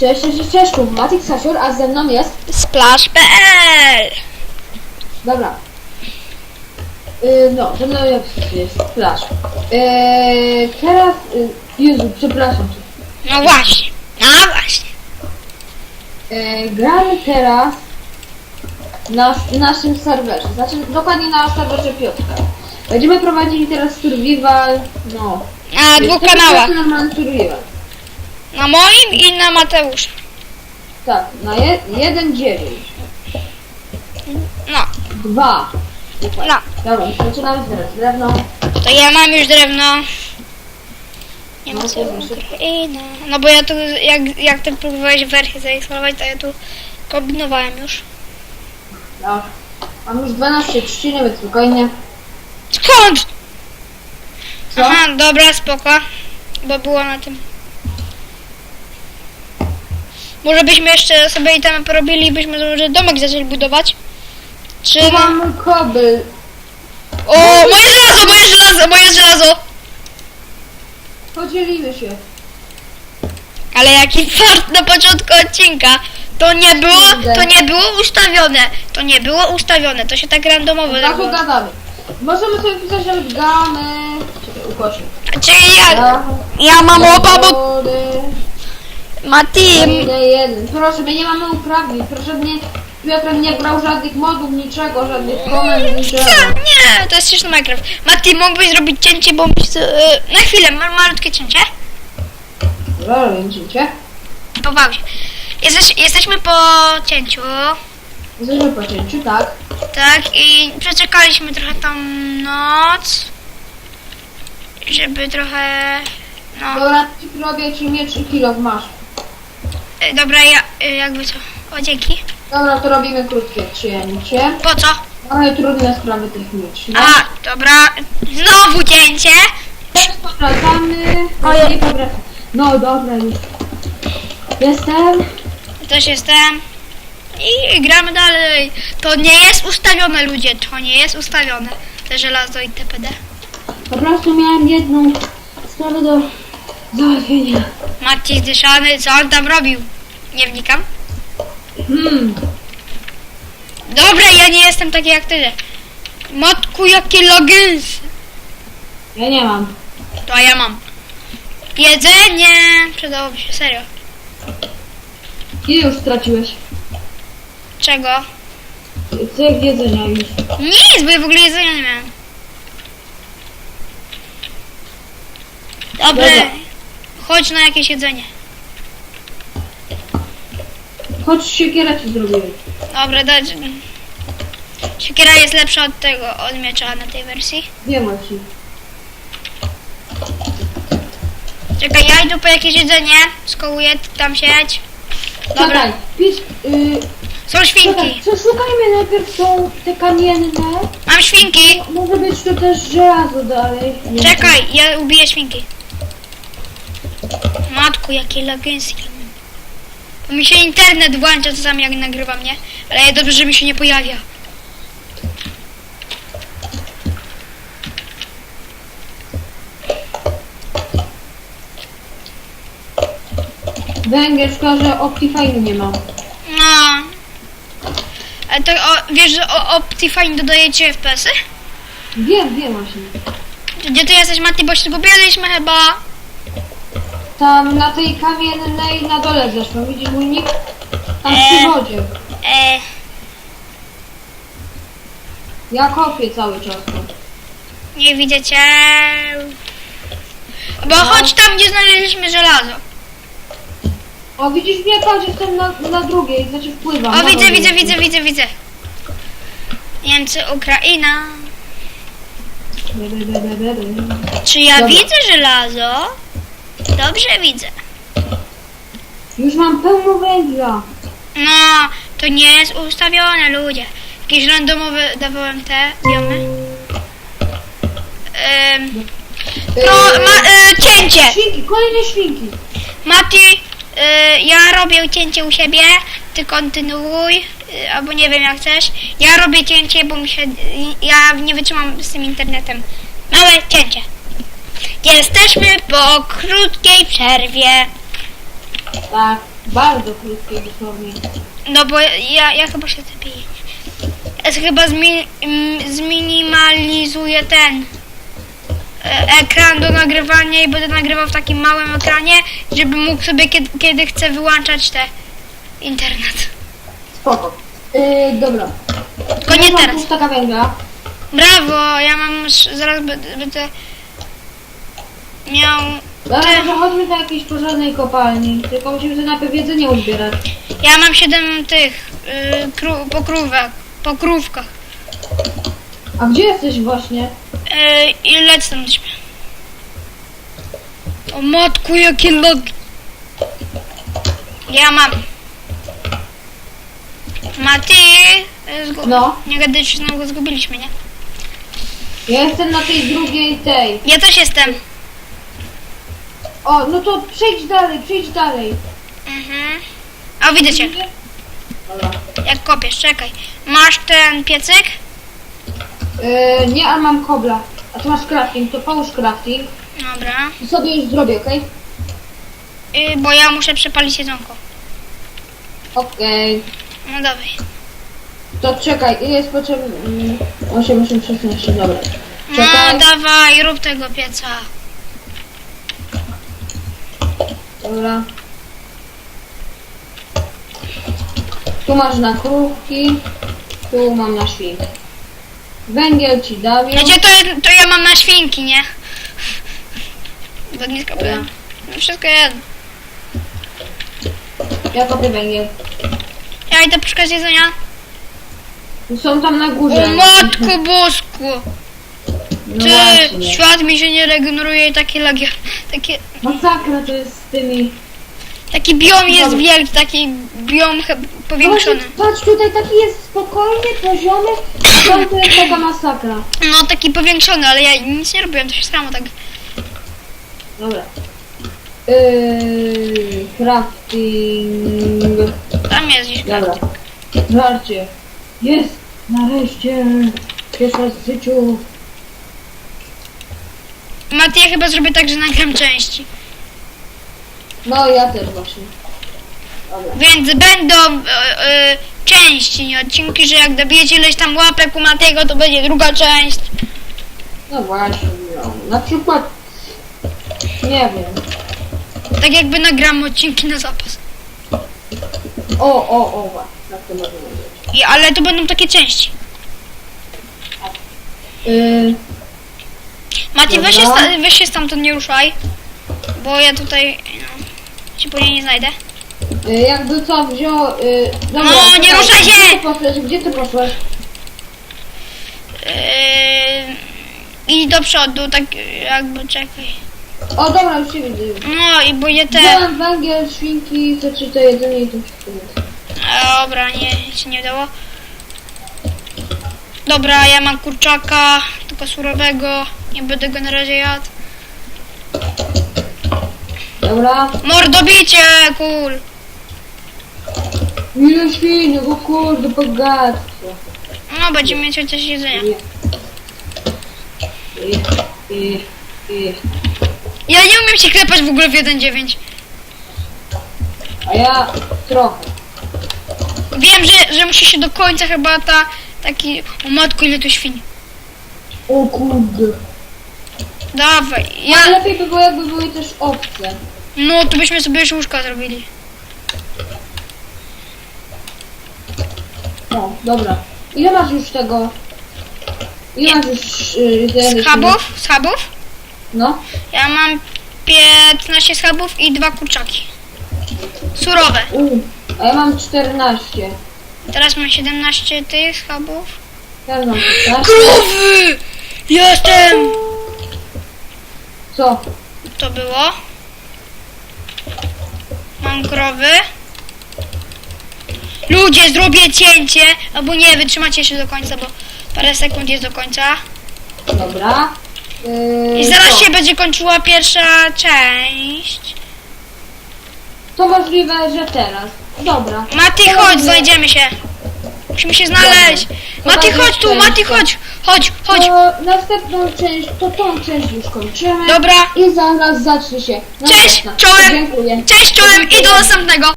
Cześć, cześć, cześć, tu Matik Sasior, a ze mną jest... Splash.pl Dobra. Yy, no, ze mną jest, jest Flash. Yy, teraz... Yy, Jezu, przepraszam cię. No właśnie, no właśnie. Yy, gramy teraz na naszym serwerze, znaczy dokładnie na serwerze Piotrka. Będziemy prowadzili teraz survival, no... Na dwóch kanałach. survival. Na moim i na Mateusza. Tak, na je, 1.9. No, 2. no. Dobra, zaczynamy teraz. Drewno. To ja mam już drewno. Nie ma No, co proszę. Ukraina. No bo ja tu, jak, jak ty próbowałeś wersję zainstalować, to ja tu kombinowałem już. Ja mam już 12 trzciny, więc spokojnie. Skąd? Co? Aha, dobra, spoko. Bo było na tym. Może byśmy jeszcze sobie i tam porobili i byśmy może domek zaczęli budować? Czy... Tu mam kobyl. O, moje żelazo, moje żelazo, moje żelazo! Podzielimy się. Ale jaki fart na początku odcinka. To nie było, to nie było ustawione. To nie było ustawione, to się tak randomowo Tak zrobiło. gadamy. Możemy sobie pisać nawet gamy. Czekaj, ukośnik. Czyli ja, ja mam oba, bo team. jeden. Proszę, my nie mamy uprawnień. Proszę mnie. Piotr nie brał żadnych modów, niczego, żadnych komend, niczego. Co? Nie, to jest śmieszny Minecraft. Mati, mógłbyś zrobić cięcie, bo mi e, na chwilę, ma, malutkie cięcie. Robię cię. Po pauzie. Jesteś, jesteśmy po cięciu, Jesteśmy po cięciu, tak. tak, i przeczekaliśmy trochę tą noc, żeby trochę, no, Dobra, robię ci miecz i kilo masz. E, dobra, ja, e, jakby co, o dzięki. Dobra, to robimy krótkie cięcie. Po co? Mamy trudne sprawy techniczne. A, dobra, znowu cięcie. Teraz powracamy. Ojej. No dobra już. Jestem. Też jestem. I gramy dalej. To nie jest ustawione, ludzie, to nie jest ustawione. Te żelazo i TPD. Po prostu miałem jedną sprawę do załatwienia. Maciej zdyszany, co on tam robił? Nie wnikam. Hmm. Dobra, ja nie jestem taki jak ty. Matku, jakie logins. Ja nie mam. To ja mam. Jedzenie. Przydałoby się, serio. Ile już straciłeś? Czego? Co jak jedzenia już? Nic, bo ja w ogóle jedzenia nie miałem. Dobra. Dobra. Chodź na jakieś jedzenie. Chodź siekiera ci zrobiłem. Dobra, dać. Siekiera jest lepsza od tego, od miecza na tej wersji. Wiem o ci. Czekaj, ja idę po jakieś jedzenie. Skołuję, tam siedź. Dobra, Czekaj, pisz, yy, są czekaj, świnki. przeszukajmy najpierw tą, te kamienne. Mam świnki. Może być tu też żelazo dalej. Nie Czekaj, ja ubiję świnki. Matku, jakie lagensy. Bo mi się internet włącza czasami jak nagrywam, nie? Ale dobrze, że mi się nie pojawia. Węgiel, że Optifine'u nie mam. No. Ale to o, wiesz, że o Optifine dodajecie FPS-y? Wiem, wiem właśnie. Gdzie ty jesteś, Mati, bo się zgubiliśmy chyba. Tam na tej kamiennej na dole zeszłam. Widzisz mój nick? Tam Eee. przy wodzie. E, Ja kopię cały czas. nie widzę cię. Bo chodź tam, gdzie znaleźliśmy żelazo. O, widzisz mnie? Patrz, jestem na, na drugiej, znaczy wpływam. O, na widzę, widzę, widzę, widzę, widzę. Niemcy, Ukraina. Be, be, be, be, be. Czy ja Dobra. widzę żelazo? Dobrze widzę. Już mam pełno węgla. No, to nie jest ustawione, ludzie. Jakieś randomowe dawałem te biomy. Ym, no, ma, y, cięcie. Świnki, kolejne świnki. Mati, y, ja robię cięcie u siebie, ty kontynuuj, y, albo nie wiem jak chcesz. Ja robię cięcie, bo mi się, ja nie wytrzymam z tym internetem. Małe cięcie. Jesteśmy po krótkiej przerwie. Tak. Bardzo krótkie dosłownie. No bo ja, ja chyba się lepiej. Ja chyba zmi, mm, zminimalizuję ten e, ekran do nagrywania i będę nagrywał w takim małym ekranie, żeby mógł sobie kiedy, kiedy chcę wyłączać te internet. Spoko. Yy, dobra. Tylko nie teraz. pół staka węgla. Brawo, ja mam zaraz będę, będę miał. Dobra, może chodźmy do jakiejś porządnej kopalni. Tylko musimy sobie najpierw jedzenie uzbierać. Ja mam 7 tych y, kró, pokrówek, pokrówkach. A gdzie jesteś właśnie? Y, I lecę tam do ciebie. O matku, jakie nogi. Ja mam. Mati, y, zgu- No. nie gadaj, że znowu go zgubiliśmy, nie? Ja jestem na tej drugiej tej. Ja też jestem. O, no to przejdź dalej, przejdź dalej. Mhm. A widzę cię, Dobra. jak kopiesz, czekaj. Masz ten piecyk? Yy, nie, ale mam kobla. A tu masz crafting, to połóż crafting. Dobra. I sobie już zrobię, okej? Y, bo ja muszę przepalić jedzonko. Okej. No dawaj. To czekaj, ile jest potrzebne? Mm, 8, 8, 16, dobra. No Czekaj. dawaj, rób tego pieca. Dobra. Tu masz na krówki, tu mam na świnki. Węgiel ci dawię. Wiecie, to, to ja mam na świnki, nie? Do ogniska byłem. No wszystko jedno. Ja kopię węgiel. Ja idę poszukać jedzenia. Są tam na górze. O matko bosku! No Ty, właśnie. świat mi się nie regeneruje i takie lagi. Takie, Masakra to jest z tymi. taki biom jest Dobra. wielki, taki biom chyba powiększony. Patrz, tutaj taki jest spokojny, poziomy, a tam to jest taka masakra. No taki powiększony, ale ja nic nie robiłem, to się stało tak. Dobra. Yy, crafting. Tam jest gdzieś. Dobra. Zobaczcie. Jest! Nareszcie! Pierwszy raz w życiu. Mati, ja chyba zrobię tak, że nagram części. No ja też właśnie. Dobra. Więc będą e, e, części, nie odcinki, że jak dobijecie ileś tam łapek u Matiego, to będzie druga część. No właśnie, no. Na przykład. Nie wiem. Tak jakby nagram odcinki na zapas. O, o, o, właśnie. Tak to można powiedzieć. I, ale to będą takie części. Yy, Mati, weź się, Dobra. sta- weź się stamtąd nie ruszaj. Bo ja tutaj no, się później nie znajdę. yy, jakby co wziął. Yy, dobra, No, nie czekaj, ruszaj się! Gdzie ty poszłeś? Gdzie ty poszłeś? Yy, I do przodu, tak jakby czekaj. O, dobra, już się widzę. już. No i bo je te. Wziąłem węgiel, świnki, znaczy to jedzenie i to wszystko. Dobra, nie, się nie udało. Dobra, ja mam kurczaka, tylko surowego. Nie będę go na razie jadł. Dobra. Mordobicie, kul! Ile świnek, o kurde, bogactwo. No, będziemy mieć chociaż jedzenia. I, i, i. Ja nie umiem się klepać w ogóle w 1.9. A ja trochę. Wiem, że, że musi się do końca chyba ta taki. O matku, ile tu świń. O kurde. Dawaj, Ja... ja. Lepiej by było, jakby były też owce. No, to byśmy sobie już łóżka zrobili. No, dobra. Ile masz już tego? Ile masz już yy? Schabów? Schabów? No. Ja mam 15 schabów i dwa kurczaki. Surowe. U, a ja mam 14. Teraz mam 17 tych schabów. Ja mam 15. Krowy! Jestem! Co? To było. Mam krowy. Ludzie, zrobię cięcie, albo nie, wytrzymacie się do końca, bo parę sekund jest do końca. Dobra. Yy, I zaraz co? się będzie kończyła pierwsza część. To możliwe, że teraz. Dobra. Mati, chodź, znajdziemy się. Musimy się znaleźć. Mati, chodź tu, Mati, chodź. Chodź, chodź. To następną część, to tą część już kończymy. Dobra. I zaraz zacznie się Cześć, następna. czołem. Dziękuję. Cześć, czołem i do następnego.